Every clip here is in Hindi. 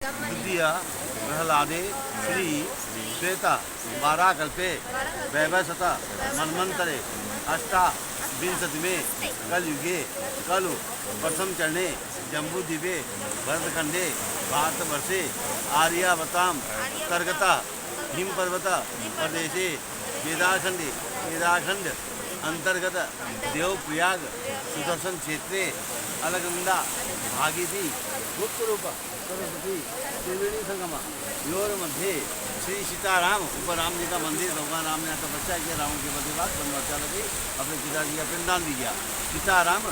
द्वितीय प्रहलादे श्री श्वेता बाराकल्पे वैवसत मन्वन्तरे अष्टा विंशतिमे कलयुगे कल प्रथम चरणे जम्बूद्वीपे भरतखंडे भारतवर्षे आर्यावताम तर्गता हिमपर्वत प्रदेशे केदारखंडे केदारखंड अंतर्गत देवप्रयाग सुदर्शन क्षेत्रे अलगंदा भागीरथी गुप्तरूप सरस्वती त्रिवेणी संगम योर मध्ये श्री सीताराम ऊपर राम जी का मंदिर भगवान राम ने तपस्या किया रावण के बदले बाद बनवाचा लगी अपने पिताजी का पिंडदान भी किया सीताराम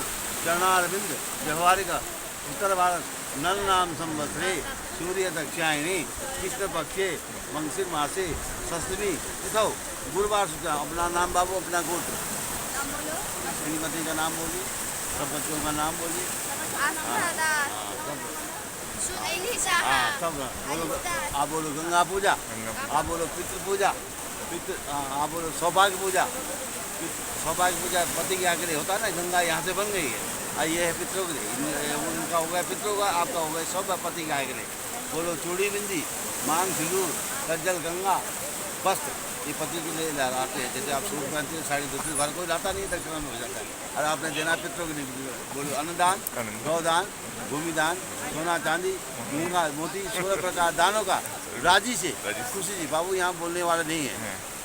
चरणारविंद व्यवहारिक उत्तर भारत नल नाम संवत्सरे सूर्य दक्षिणायणी कृष्ण पक्षे मंगसिर मासे सप्तमी तिथौ गुरुवार सूचा अपना नाम बाबू अपना गोत्र श्रीमती का नाम बोलिए सब बच्चों का नाम बोलिए हाँ सब बोलो आप बोलो गंगा पूजा आप बोलो पितृ पूजा पितृ आप बोलो सौभाग्य पूजा सौभाग्य पूजा पति के आगे होता है ना गंगा यहाँ से बन गई है और ये है पितरों के लिए उनका हो गया पितरों का आपका हो गया सब पति के आगे बोलो चूड़ी बिंदी मांग सिंदूर कज्जल गंगा वस्त्र ये पति के लिए लाते हैं जैसे आप सूट पहनते हैं साड़ी धोती घर कोई लाता नहीं दक्षिणा में हो जाता है और आपने देना है पितरों के लिए बोलो। अन्नदान। गौदान भूमिदान सोना चांदी मूँगा मोती सोलह प्रकार दानों का राज़ी से। खुशी जी बाबू यहाँ बोलने वाला नहीं है।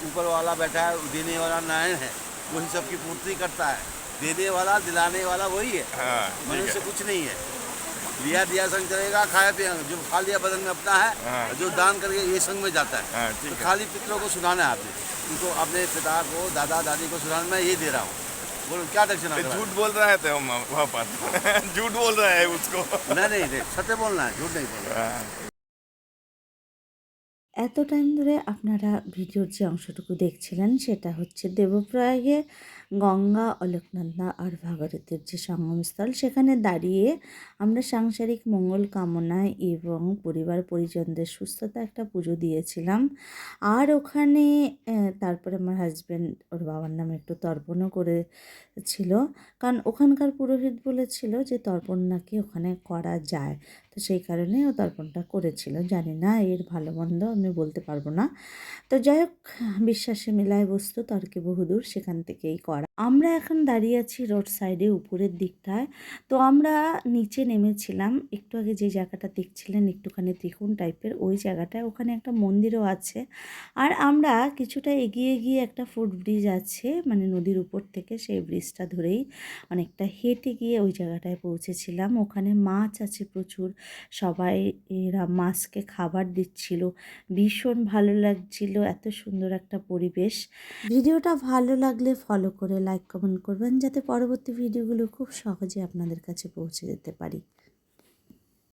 ऊपर वाला बैठा है देने वाला नारायण है। वही सबकी पूर्ति करता है। देने वाला दिलाने वाला वही है। हाँ मनुष्य कुछ नहीं है। लिया दिया संग चलेगा खाया पिया जो खा लिया बदन में अपना है हाँ। जो दान करके ये संग में जाता है। हाँ तो खाली पितरों को सुनाना है आपने। उनको अपने पिता को दादा दादी को सुनाना मैं ये दे रहा हूँ। बोलो क्या दक्षिणा ये दे रहा झूठ बोल रहा है तो हम वहाँ पर झूठ बोल रहा है उसको हूँ? नहीं नहीं नहीं सत्य बोलना है झूठ नहीं बोलना हाँ। এত টাইম ধরে আপনারা ভিডিওর যে অংশটুকু দেখছিলেন সেটা হচ্ছে দেবপ্রয়াগে গঙ্গা, অলকনন্দা আর ভাগরথীর যে সঙ্গমস্থল, সেখানে দাঁড়িয়ে আমরা সাংসারিক মঙ্গল কামনায় এবং পরিবার পরিজনদের সুস্থতা একটা পুজো দিয়েছিলাম। আর ওখানে তারপরে আমার হাজব্যান্ড ওর বাবার নামে একটু তর্পণও করেছিল। কারণ ওখানকার পুরোহিত বলেছিল যে তর্পণ নাকি ওখানে করা যায়। তো সেই কারণে ও তর্পণটা করেছিল। জানি না এর ভালো মন্দ আমি বলতে পারব না। তো যাই হোক, বিশ্বাসে মেলায় বস্তু, তর্কে বহুদূর সেখান থেকেই করা আমরা এখন দাঁড়িয়ে আছি রোড সাইডে উপরের দিকটায়। তো আমরা নিচে নেমেছিলাম। একটু আগে যে জায়গাটা দেখছিলেন, একটুখানি ত্রিকোণ টাইপের, ওই জায়গাটায়। ওখানে একটা মন্দিরও আছে। আর আমরা কিছুটা এগিয়ে গিয়ে একটা ফুট ব্রিজ আছে মানে নদীর উপর থেকে সেই ব্রিজটা ধরেই অনেকটা হেঁটে গিয়ে ওই জায়গাটায় পৌঁছেছিলাম। ওখানে মাছ আছে প্রচুর। সবাই এরা মাছকে খাবার দিচ্ছিল। ভীষণ ভালো লাগছিল। এত সুন্দর একটা পরিবেশ। ভিডিওটা ভালো লাগলে ফলো করে লাইক কমেন্ট করবেন যাতে পরবর্তী ভিডিওগুলো খুব সহজে আপনাদের কাছে পৌঁছে যেতে পারি।